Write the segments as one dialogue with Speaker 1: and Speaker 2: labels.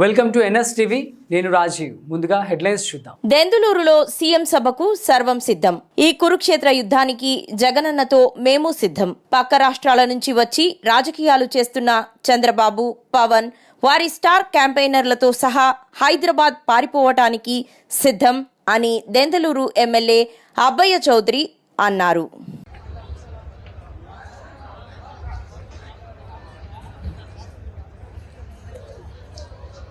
Speaker 1: Welcome to NS TV నేను రాజీవ్. ముందుగా headlines చూద్దాం.
Speaker 2: దెందులూరులో సీఎం సభకు సర్వం సిద్ధం. ఈ కురుక్షేత్ర యుద్ధానికి జగనన్నతో మేము సిద్ధం. పక్క రాష్ట్రాల నుంచి వచ్చి రాజకీయాలు చేస్తున్న చంద్రబాబు పవన్ వారి స్టార్ క్యాంపెయినర్లతో సహా హైదరాబాద్ పారిపోవటానికి సిద్ధం అని దెందలూరు ఎమ్మెల్యే అబ్బయ్య చౌదరి అన్నారు.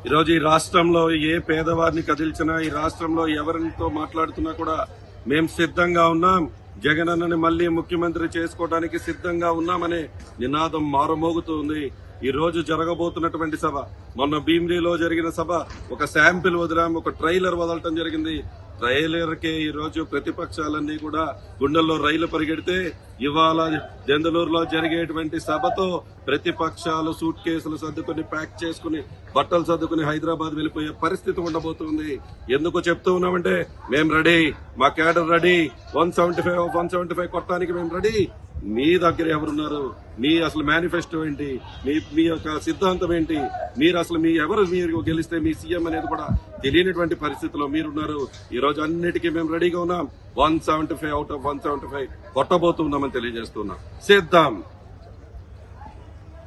Speaker 3: ఈరోజు ఈ రాష్ట్రంలో ఏ పేదవారిని కదిల్చినా ఈ రాష్ట్రంలో ఎవరితో మాట్లాడుతున్నా కూడా మేం సిద్ధంగా ఉన్నాం. జగనన్నని మళ్ళీ ముఖ్యమంత్రి చేసుకోవడానికి సిద్ధంగా ఉన్నామనే నినాదం మారుమోగుతుంది ఈ రోజు జరగబోతున్నటువంటి సభ మొన్న భీమిలీలో జరిగిన సభ ఒక శాంపిల్ వదిలాం ఒక ట్రైలర్ వదలటం జరిగింది. రైలేరకే ఈరోజు ప్రతిపక్షాలన్నీ కూడా గుండెల్లో రైలు పరిగెడితే ఇవాళ దెందలూరులో జరిగేటువంటి సభతో ప్రతిపక్షాలు సూట్ కేసులు సర్దుకుని ప్యాక్ చేసుకుని బట్టలు సర్దుకుని హైదరాబాద్ వెళ్ళిపోయే పరిస్థితి ఉండబోతుంది. ఎందుకు చెప్తూ ఉన్నామంటే మేము రెడీ మా cadre ready one seventy five one seventy five కొట్టడానికి మేము రెడీ మీ దగ్గర ఎవరున్నారు? మీ అసలు మేనిఫెస్టో ఏంటి? మీ మీ యొక్క సిద్ధాంతం ఏంటి? మీరు అసలు మీ ఎవరు? మీరు గెలిస్తే మీ సీఎం అనేది కూడా తెలియనటువంటి పరిస్థితిలో మీరున్నారు. ఈరోజు అన్నిటికీ మేము రెడీగా ఉన్నాం. One seventy five out of one seventy five కొట్టబోతున్నామని తెలియజేస్తున్నాం. సిద్ధం.